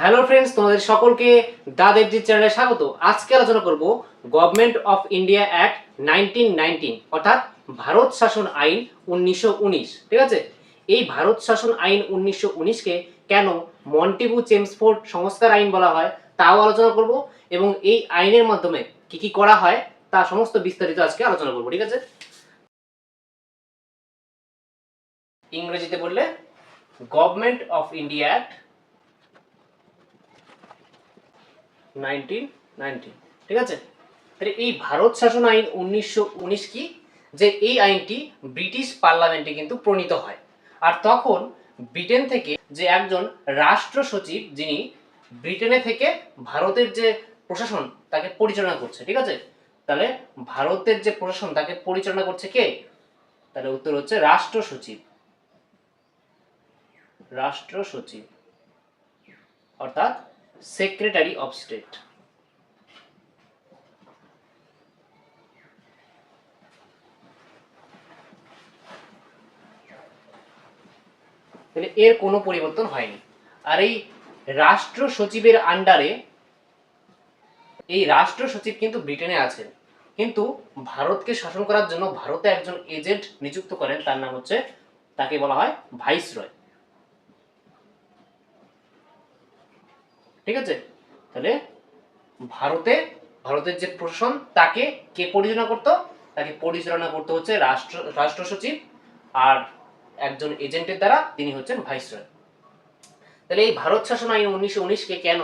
Hello friends তোমাদের সকলকে দাদের জি চ্যানেলে স্বাগত। আজকে আলোচনা করব Government of India Act nineteen nineteen অর্থাৎ ভারত শাসন আইন উনিশশো ঠিক আছে? এই ভারত শাসন আইন উনিশশো কে কেন মন্টেগু চেমসফোর্ড সংস্কার আইন বলা হয়, তাও আলোচনা করব এবং এই আইনের মাধ্যমে কি কি করা হয়, তা সমস্ত বিস্তারিত আজকে আলোচনা করব, ঠিক আছে? ইংরেজিতে বললে গভর্নমেন্ট অফ ইন্ডিয়া অ্যাক্ট ঠিক আছে? তাহলে এই ভারত শাসন আইন উনিশশো কি? যে এই আইনটি ব্রিটিশ পার্লামেন্টে কিন্তু প্রণীত হয়। আর তখন ব্রিটেন থেকে যে একজন রাষ্ট্র সচিব, যিনি ব্রিটেনে থেকে ভারতের যে প্রশাসন, তাকে পরিচালনা করছে। ঠিক আছে? তাহলে ভারতের যে প্রশাসন, তাকে পরিচালনা করছে কে? তাহলে উত্তর হচ্ছে রাষ্ট্র সচিব। রাষ্ট্র সচিব। অর্থাৎ সেক্রেটারি অফ স্টেট তাহলে এর কোনো পরিবর্তন হয়নি। আর এই রাষ্ট্র সচিবের আন্ডারে এই রাষ্ট্র সচিব কিন্তু ব্রিটেনে আছেন। কিন্তু ভারতকে শাসন করার জন্য ভারতে একজন এজেন্ট নিযুক্ত করেন, তার নাম হচ্ছে, তাকে বলা হয় ভাইসরয়। ঠিক আছে? তাহলে ভারতে, ভারতের যে প্রশাসন, তাকে কে পরিচালনা করতো? তাকে পরিচালনা করতে হচ্ছে রাষ্ট্র রাষ্ট্র সচিব আর একজন এজেন্টের দ্বারা তিনি হচ্ছেন ভাইসরয় তাহলে এই ভারত শাসন আইন উনিশশো উনিশকে কেন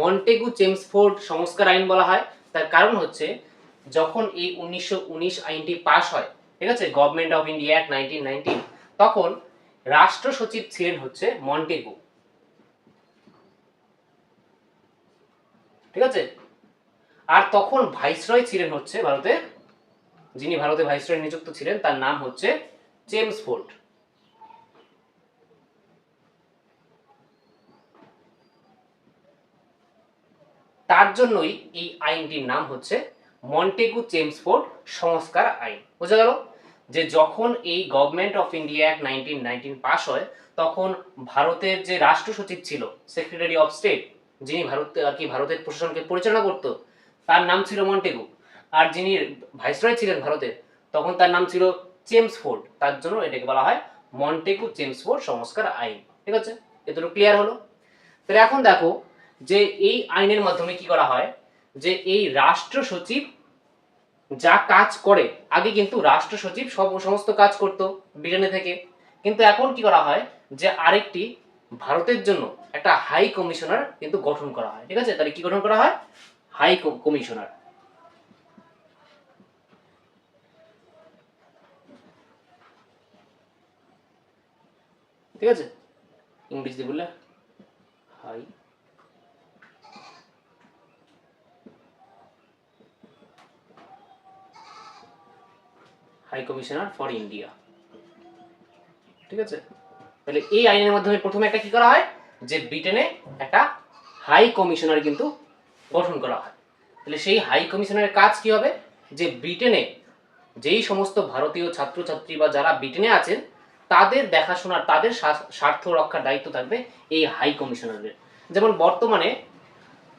মন্টেগু চেমসফোর্ড সংস্কার আইন বলা হয়? তার কারণ হচ্ছে যখন এই উনিশশো উনিশ আইনটি পাশ হয়, ঠিক আছে? Government of India Act nineteen nineteen তখন রাষ্ট্র সচিব ছিলেন হচ্ছে মন্টেগু। ঠিক আছে? আর তখন ভাইসরয় ছিলেন হচ্ছে ভারতে, যিনি ভারতে ভাইসরয় নিযুক্ত ছিলেন, তার নাম হচ্ছে জেমস ফোর্ড তার জন্যই এই আইনটির নাম হচ্ছে মন্টেগু চেমসফোর্ড সংস্কার আইন। বোঝা গেল? যে যখন এই Government of India Act nineteen nineteen pass হয়, তখন ভারতের যে রাষ্ট্র সচিব ছিল, সেক্রেটারি অফ স্টেট যিনি ভারত আর কি ভারতের প্রশাসনকে পরিচালনা করতো, তার নাম ছিল মন্টেগু। আর যিনি ভাইসরয় ছিলেন ভারতের তখন তার নাম ছিল চেমসফোর্ড তার জন্য এটাকে বলা হয় মন্টেগু চেমসফোর্ড সংস্কার আইন। ঠিক আছে? এতটুকু ক্লিয়ার হলো? তাহলে এখন দেখো যে এই আইনের মাধ্যমে কি করা হয়, যে এই রাষ্ট্র সচিব যা কাজ করে, আগে কিন্তু রাষ্ট্র সচিব সব সমস্ত কাজ করত ব্রিটেনে থেকে। কিন্তু এখন কি করা হয়, যে আরেকটি ভারতের জন্য একটা হাই কমিশনার কিন্তু গঠন করা হয়। ঠিক আছে? তাহলে কি গঠন করা হয়? হাই কমিশনার ঠিক আছে? ইংরেজিতে বললে high high commissioner for India ঠিক আছে? তাহলে এই আইনের মাধ্যমে প্রথমে একটা কি করা হয়? যে ব্রিটেনে একটা হাই কমিশনার কিন্তু গঠন করা হয়। তাহলে সেই হাই কমিশনারের কাজ কি হবে? যে ব্রিটেনে যেই সমস্ত ভারতীয় ছাত্রছাত্রী বা যারা ব্রিটেনে আছেন, তাদের দেখাশোনার, তাদের স্বার্থ রক্ষার দায়িত্ব থাকবে এই হাই কমিশনারের। যেমন বর্তমানে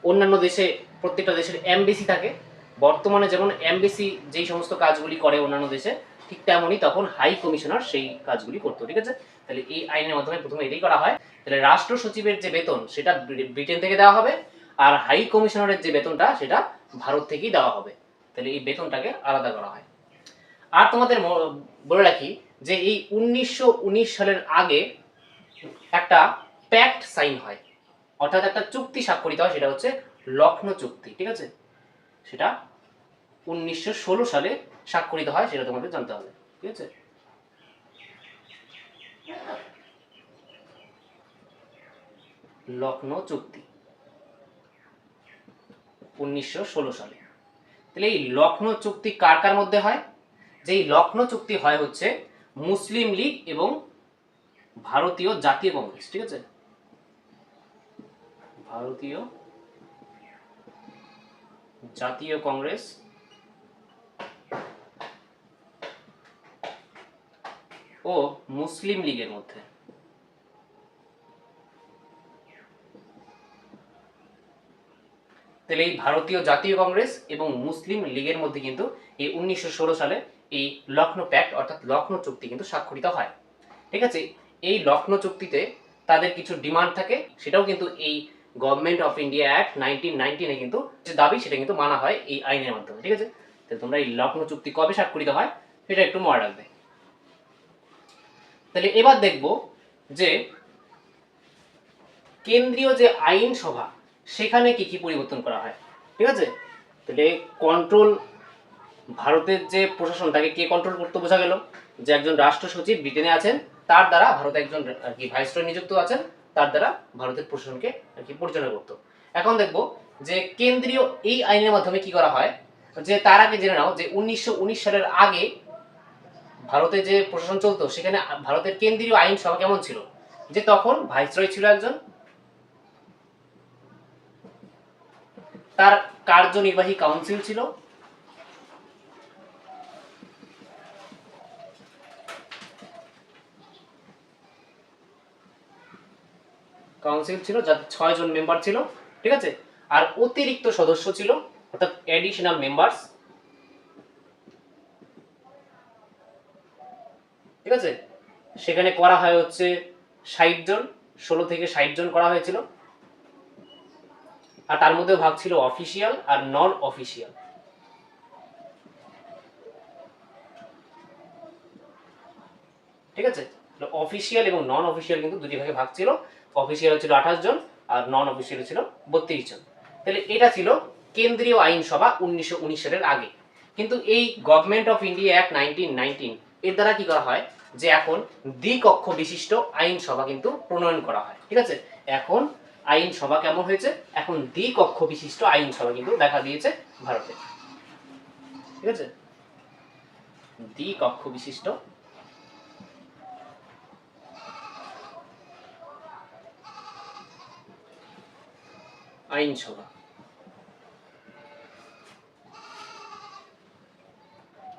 অন্যান্য দেশে, প্রত্যেকটা দেশের এমবিসি থাকে। বর্তমানে যেমন এমবিসি যেই সমস্ত কাজগুলি করে অন্যান্য দেশে, ঠিক তেমনই তখন হাই কমিশনার সেই কাজগুলি করতো, ঠিক আছে? তাহলে এই আইনের মাধ্যমে প্রথমে এটাই করা হয়। তাহলে রাষ্ট্র সচিবের যে বেতন, সেটা ব্রিটেন থেকে দেওয়া হবে আর হাই কমিশনারের যে বেতনটা, সেটা ভারত থেকেই দেওয়া হবে। তাহলে এই বেতনটাকে আলাদা করা হয়। আর তোমাদের বলে রাখি যে এই উনিশশো উনিশ সালের আগে একটা প্যাক্ট সাইন হয়। অর্থাৎ একটা চুক্তি স্বাক্ষরিত হয়, সেটা হচ্ছে লক্ষ্ণৌ চুক্তি, ঠিক আছে? সেটা উনিশশো ষোলো সালে স্বাক্ষরিত হয়, সেটা তোমাদের জানতে হবে, ঠিক আছে? লক্ষ্ণৌ চুক্তি, উনিশশো সালে। তাহলে এই লক্ষ্ণৌ চুক্তি কার কার মধ্যে হয়? যে এই লক্ষ্ণৌ চুক্তি হয় হচ্ছে মুসলিম লীগ এবং ভারতীয় জাতীয় কংগ্রেস, ঠিক আছে? ভারতীয় জাতীয় কংগ্রেস ও মুসলিম লীগের মধ্যে। তাহলে এই ভারতীয় জাতীয় কংগ্রেস এবং মুসলিম লীগের মধ্যে কিন্তু এই উনিশশো ষোলো সালে এই লখনৌ প্যাক্ট অর্থাৎ লখনৌ চুক্তি কিন্তু স্বাক্ষরিত হয়। ঠিক আছে? এই লখনৌ চুক্তিতে তাদের কিছু ডিমান্ড থাকে, সেটাও কিন্তু এই Government of India Act nineteen নাইনটিনে কিন্তু যে দাবি, সেটা কিন্তু মানা হয় এই আইনের মাধ্যমে। ঠিক আছে? তো তোমরা এই লখনৌ চুক্তি কবে স্বাক্ষরিত হয়, সেটা একটু মনে রাখবে। তাহলে এবার দেখব যে কেন্দ্রীয় যে আইন সভা, সেখানে কি কি পরিবর্তন করা হয়, ঠিক আছে? তাহলে কন্ট্রোল ভারতের যে প্রশাসনটাকে কে কন্ট্রোল করতে বোঝা গেল? যে একজন রাষ্ট্র সচিব ব্রিটেনে আছেন, তার দ্বারা ভারতে একজন আর কি ভাইসরয় নিযুক্ত আছেন, তার দ্বারা ভারতের প্রশাসনকে আর কি পরিচালনা করতো। এখন দেখব যে কেন্দ্রীয় এই আইনের মাধ্যমে কি করা হয়, যে তার আগে জেনে নাও যে উনিশশো উনিশ সালের আগে ভারতে যে প্রশাসন চলতো, সেখানে ভারতের কেন্দ্রীয় আইন সভা কেমন ছিল? যে তখন ভাইসরয় ছিল একজন। তার কার্যনির্বাহী কাউন্সিল ছিল। কাউন্সিল ছিল যার ছয় জন মেম্বার ছিল, ঠিক আছে? আর অতিরিক্ত সদস্য ছিল, অর্থাৎ অ্যাডিশনাল মেম্বার্স ঠিক আছে? সেখানে করা হয় হচ্ছে ষাট জন, ষোলো থেকে ষাট জন করা হয়েছিল। আর তার মধ্যে ভাগ ছিল অফিসিয়াল আর নন অফিসিয়াল। ঠিক আছে? অফিসিয়াল এবং নন অফিসিয়াল কিন্তু দুটি ভাগে ভাগ ছিল। অফিসিয়াল ছিল আঠাশ জন আর নন অফিসিয়াল ছিল বত্রিশ জন। তাহলে এটা ছিল কেন্দ্রীয় আইনসভা উনিশশো উনিশ সালের আগে। কিন্তু এই Government of India Act nineteen nineteen এর দ্বারা কি করা হয়? যে এখন দ্বিকক্ষ বিশিষ্ট আইনসভা কিন্তু প্রণয়ন করা হয়, ঠিক আছে? এখন আইনসভা কেমন হয়েছে? এখন দ্বিকক্ষ বিশিষ্ট আইনসভা কিন্তু দেখা দিয়েছে ভারতে, ঠিক আছে? দ্বিকক্ষ বিশিষ্ট আইনসভা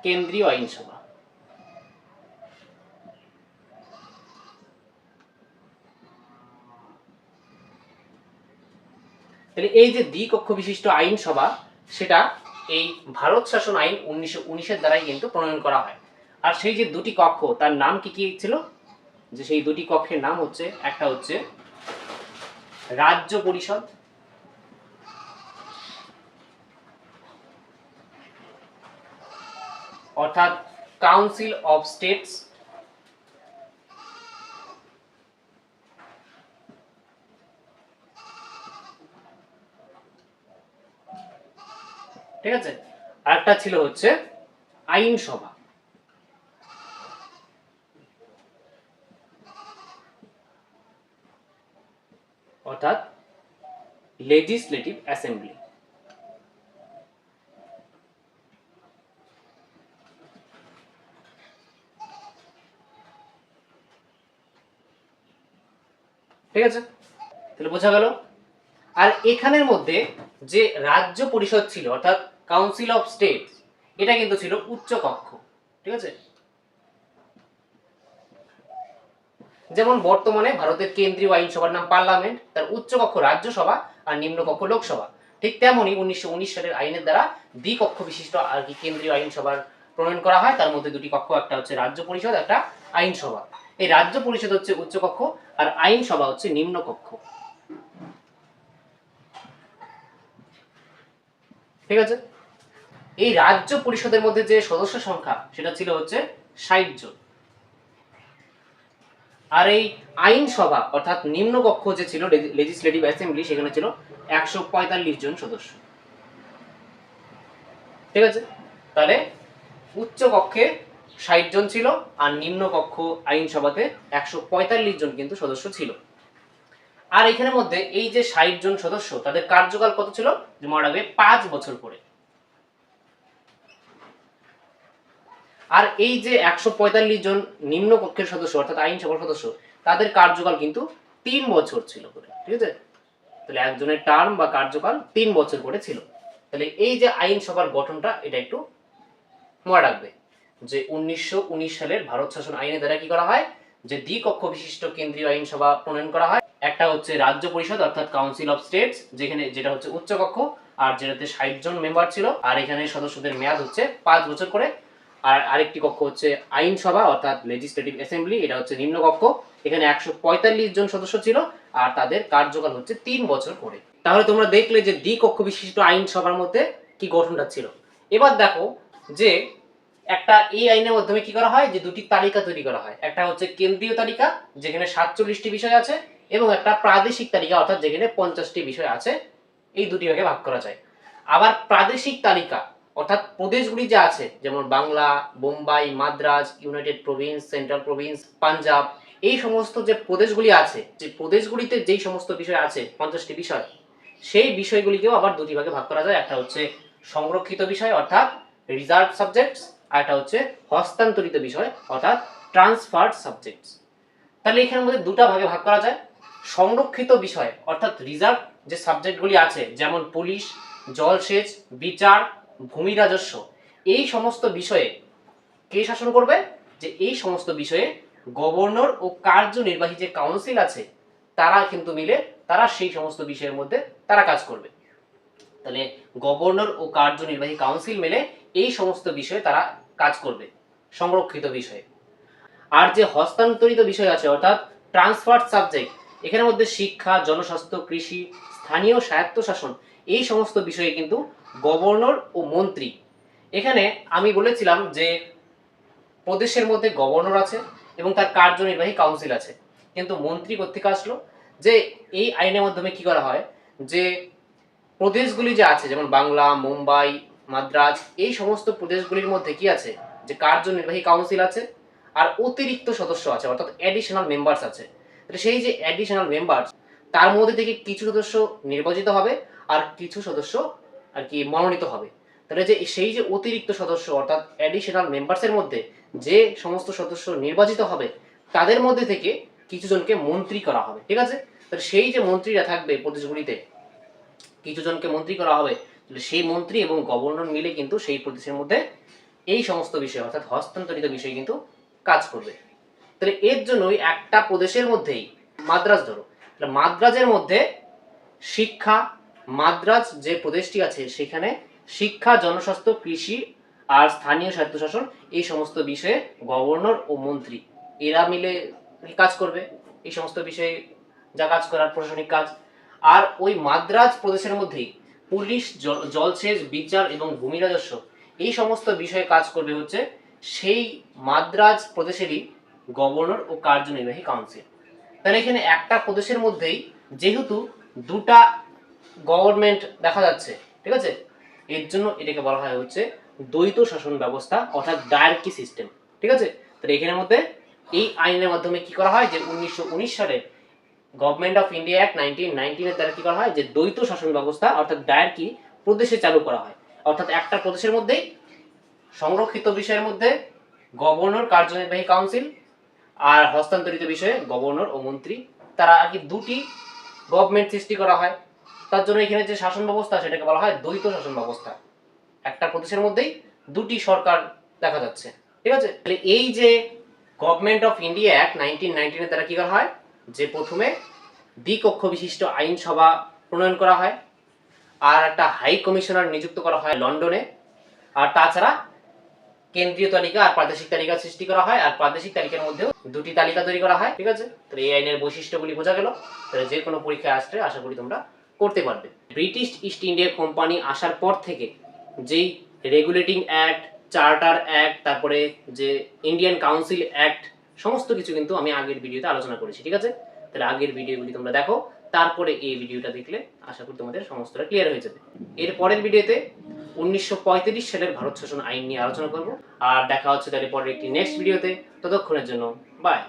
কেন্দ্রীয় আইনসভা তাহলে এই যে দ্বিকক্ষ বিশিষ্ট আইনসভা সেটা এই ভারত শাসন আইন উনিশশো উনিশের দ্বারাই কিন্তু প্রণয়ন করা হয়। আর সেই যে দুটি কক্ষ, তার নাম কি কি ছিল? যে সেই দুটি কক্ষের নাম হচ্ছে, একটা হচ্ছে রাজ্য পরিষদ, অর্থাৎ কাউন্সিল অফ স্টেটস ঠিক আছে? আরেকটা ছিল হচ্ছে আইনসভা। অর্থাৎ লেজিসলেটিভ অ্যাসেম্বলি ঠিক আছে? তাহলে বোঝা গেল? আর এখানের মধ্যে যে রাজ্য পরিষদ ছিল, অর্থাৎ কাউন্সিল অফ স্টেট এটা কিন্তু ছিল উচ্চ কক্ষ, ঠিক আছে? যেমন বর্তমানে ভারতের কেন্দ্রীয় আইনসভার নাম পার্লামেন্ট, তার উচ্চ কক্ষ রাজ্যসভা আর নিম্ন কক্ষ লোকসভা। ঠিক তেমনই উনিশশো উনিশ সালের আইনের দ্বারা দ্বিকক্ষ বিশিষ্ট আর কি কেন্দ্রীয় আইনসভার প্রণয়ন করা হয়, তার মধ্যে দুটি কক্ষ, একটা হচ্ছে রাজ্য পরিষদ, একটা আইনসভা। এই রাজ্য পরিষদ হচ্ছে উচ্চ কক্ষ আর আইনসভা হচ্ছে নিম্ন ঠিক আছে? এই রাজ্য পরিষদের মধ্যে যে সদস্য সংখ্যা, সেটা ছিল হচ্ছে ষাট জন। আর এই আইনসভা, অর্থাৎ নিম্নকক্ষ যে ছিল লেজিসলেটিভ অ্যাসেম্বলি সেখানে ছিল একশো পঁয়তাল্লিশ জন সদস্য। ঠিক আছে? তাহলে উচ্চ কক্ষে ষাট জন ছিল আর নিম্নকক্ষ আইনসভাতে একশো পঁয়তাল্লিশ জন কিন্তু সদস্য ছিল। আর এখানের মধ্যে এই যে ষাট জন সদস্য, তাদের কার্যকাল কত ছিল? মনে রাখবে পাঁচ বছর করে আর এই যে একশো পঁয়তাল্লিশ জন নিম্ন কক্ষের সদস্য, অর্থাৎ আইনসভার সদস্য, তাদের কার্যকাল কিন্তু তিন বছর ছিল করে, ঠিক আছে? তাহলে একজনের টার্ম বা কার্যকাল তিন বছর করে ছিল। তাহলে এই যে আইনসভার গঠনটা, এটা একটু মনে রাখবে যে উনিশশো উনিশ সালের ভারত শাসন আইনের দ্বারা কি করা হয়? যে দ্বিকক্ষ বিশিষ্ট কেন্দ্রীয় আইনসভা প্রণয়ন করা হয়। একটা হচ্ছে রাজ্য পরিষদ, অর্থাৎ কাউন্সিল অফ স্টেটস যেখানে যেটা হচ্ছে উচ্চ কক্ষ আর যেটাতে ষাট জন মেম্বার ছিল, আর এখানে সদস্যদের মেয়াদ হচ্ছে পাঁচ বছর করে। আর আরেকটি কক্ষ হচ্ছে আইনসভা, অর্থাৎ লেজিসলেটিভ অ্যাসেম্বলি এটা হচ্ছে নিম্ন কক্ষ। এখানে একশো পঁয়তাল্লিশ জন সদস্য ছিল, আর তাদের কার্যকাল হচ্ছে তিন বছর করে। তাহলে তোমরা দেখলে যে দ্বি কক্ষ বিশিষ্ট আইনসভার মধ্যে কি গঠনটা ছিল। এবার দেখো যে একটা এই আইনের মাধ্যমে কি করা হয়? যে দুটি তালিকা তৈরি করা হয়। একটা হচ্ছে কেন্দ্রীয় তালিকা, যেখানে সাতচল্লিশটি বিষয় আছে, এবং একটা প্রাদেশিক তালিকা, অর্থাৎ যেখানে পঞ্চাশটি বিষয় আছে, এই দুটি ভাগে ভাগ করা যায়। আবার প্রাদেশিক তালিকা, অর্থাৎ প্রদেশগুলি যে আছে, যেমন Bangla, Bombay, Madras, United Province, Central Province, Punjab, এই সমস্ত যে প্রদেশগুলি আছে, যে প্রদেশগুলিতে যেই সমস্ত বিষয় আছে, পঞ্চাশটি বিষয়, সেই বিষয়গুলিকেও আবার দুটি ভাগে ভাগ করা যায়। একটা হচ্ছে সংরক্ষিত বিষয়, অর্থাৎ রিজার্ভ সাবজেক্টস আর একটা হচ্ছে হস্তান্তরিত বিষয়, অর্থাৎ ট্রান্সফার্ড সাবজেক্টস তাহলে এখানের মধ্যে দুটা ভাগে ভাগ করা যায়। সংরক্ষিত বিষয়, অর্থাৎ রিজার্ভ যে সাবজেক্টগুলি আছে, যেমন পুলিশ, জলসেচ, বিচার, ভূমি রাজস্ব, এই সমস্ত বিষয়ে কে শাসন করবে? যে এই সমস্ত বিষয়ে গভর্নর ও কার্যনির্বাহী যে কাউন্সিল আছে, তারা কিন্তু মিলে তারা সেই সমস্ত বিষয়ের মধ্যে তারা কাজ করবে। তাহলে গভর্নর ও কার্যনির্বাহী কাউন্সিল মিলে এই সমস্ত বিষয়ে তারা কাজ করবে, সংরক্ষিত বিষয়ে। আর যে হস্তান্তরিত বিষয় আছে, অর্থাৎ ট্রান্সফার সাবজেক্ট, এখানের মধ্যে শিক্ষা, জনস্বাস্থ্য, কৃষি, স্থানীয় স্বায়ত্তশাসন, এই সমস্ত বিষয়ে কিন্তু গভর্নর ও মন্ত্রী। এখানে আমি বলেছিলাম যে প্রদেশের মধ্যে গভর্নর আছে এবং তার কার্যনির্বাহী কাউন্সিল আছে। কিন্তু মন্ত্রী কোথেকে আসলো? যে এই আইনের মাধ্যমে কি করা হয়? যে প্রদেশগুলি যে আছে, যেমন বাংলা, মুম্বাই মাদ্রাজ, এই সমস্ত প্রদেশগুলির মধ্যে কি আছে? যে কার্যনির্বাহী কাউন্সিল আছে আর অতিরিক্ত সদস্য আছে, অর্থাৎ অ্যাডিশনাল মেম্বার্স আছে। সেই যে অ্যাডিশনাল মেম্বার্স তার মধ্যে থেকে কিছু সদস্য নির্বাচিত হবে আর কিছু সদস্য আর কি মনোনীত হবে। তাহলে যে সেই যে অতিরিক্ত সদস্য, অর্থাৎ অ্যাডিশনাল মেম্বার্সের মধ্যে যে সমস্ত সদস্য নির্বাচিত হবে, তাদের মধ্যে থেকে কিছু জনকে মন্ত্রী করা হবে, ঠিক আছে? তাহলে সেই যে মন্ত্রীরা থাকবে প্রদেশগুলিতে কিছু জনকে মন্ত্রী করা হবে সেই মন্ত্রী এবং গভর্নর মিলে কিন্তু সেই প্রদেশের মধ্যে এই সমস্ত বিষয়, অর্থাৎ হস্তান্তরিত বিষয় কিন্তু কাজ করবে। তাহলে এর জন্যই একটা প্রদেশের মধ্যেই মাদ্রাজ ধরো মাদ্রাজের মধ্যে শিক্ষা, মাদ্রাজ যে প্রদেশটি আছে সেখানে শিক্ষা, জনস্বাস্থ্য, কৃষি আর স্থানীয় স্বায়ত্তশাসন এই সমস্ত বিষয়ে গভর্নর ও মন্ত্রী, এরা মিলে কাজ করবে এই সমস্ত বিষয়ে যা কাজ করার প্রশাসনিক কাজ। আর ওই মাদ্রাজ প্রদেশের মধ্যেই পুলিশ, জল- জলসেচ, বিচার এবং ভূমি রাজস্ব এই সমস্ত বিষয়ে কাজ করবে হচ্ছে সেই মাদ্রাজ প্রদেশেরই গভর্নর ও কার্যনির্বাহী কাউন্সিল। তাহলে এখানে একটা প্রদেশের মধ্যেই যেহেতু দুটা গভর্নমেন্ট দেখা যাচ্ছে, ঠিক আছে? এর জন্য এটাকে বলা হয় হচ্ছে দ্বৈত শাসন ব্যবস্থা, অর্থাৎ ডায়ার্কি সিস্টেম ঠিক আছে? তাহলে এখানের মধ্যে এই আইনের মাধ্যমে কি করা হয় যে উনিশশো উনিশ সালে Government of India Act nineteen নাইনটিনের দ্বারা কি করা হয়? যে দ্বৈত শাসন ব্যবস্থা, অর্থাৎ ডায়ার্কি প্রদেশে চালু করা হয়। অর্থাৎ একটা প্রদেশের মধ্যেই, সংরক্ষিত বিষয়ের মধ্যে গভর্নর কার্যনির্বাহী কাউন্সিল আর হস্তান্তরিত বিষয়ে গভর্নর ও মন্ত্রী, তারা আর কি দুটি গভর্নমেন্ট সৃষ্টি করা হয়। তার জন্য এখানে যে শাসন ব্যবস্থা, সেটাকে বলা হয় দ্বৈত শাসন ব্যবস্থা। একটা প্রদেশের মধ্যেই দুটি সরকার দেখা যাচ্ছে। ঠিক আছে? এই যে Government of India Act nineteen নাইনটিনের দ্বারা কি করা হয়? যে প্রথমে দ্বিকক্ষ বিশিষ্ট আইনসভা প্রণয়ন করা হয় আর একটা হাই কমিশনার নিযুক্ত করা হয় লন্ডনে। আর তাছাড়া কেন্দ্রীয় তালিকা আর প্রাদেশিক তালিকা সৃষ্টি করা হয় আর প্রাদেশিক তালিকার মধ্যেও দুটি তালিকা তৈরি করা হয়, ঠিক আছে? তো এই আইনের বৈশিষ্ট্যগুলি বোঝা গেল। তাহলে যে কোনো পরীক্ষায় আসলে আশা করি তোমরা করতে পারবে। ব্রিটিশ ইস্ট ইন্ডিয়া কোম্পানি আসার পর থেকে যেই রেগুলেটিং অ্যাক্ট, চার্টার অ্যাক্ট, তারপরে যে ইন্ডিয়ান কাউন্সিল অ্যাক্ট সমস্ত কিছু কিন্তু আমি আগের ভিডিওতে আলোচনা করেছি, ঠিক আছে? তাহলে আগের ভিডিওগুলি তোমরা দেখো, তারপরে এই ভিডিওটা দেখলে আশা করি তোমাদের সমস্তটা ক্লিয়ার হয়ে যাবে। এর পরের ভিডিওতে উনিশশো পঁয়ত্রিশ সালের ভারত শাসন আইন নিয়ে আলোচনা করব। আর দেখা হচ্ছে তাহলে পরের একটি নেক্সট ভিডিওতে ততক্ষণের জন্য বাই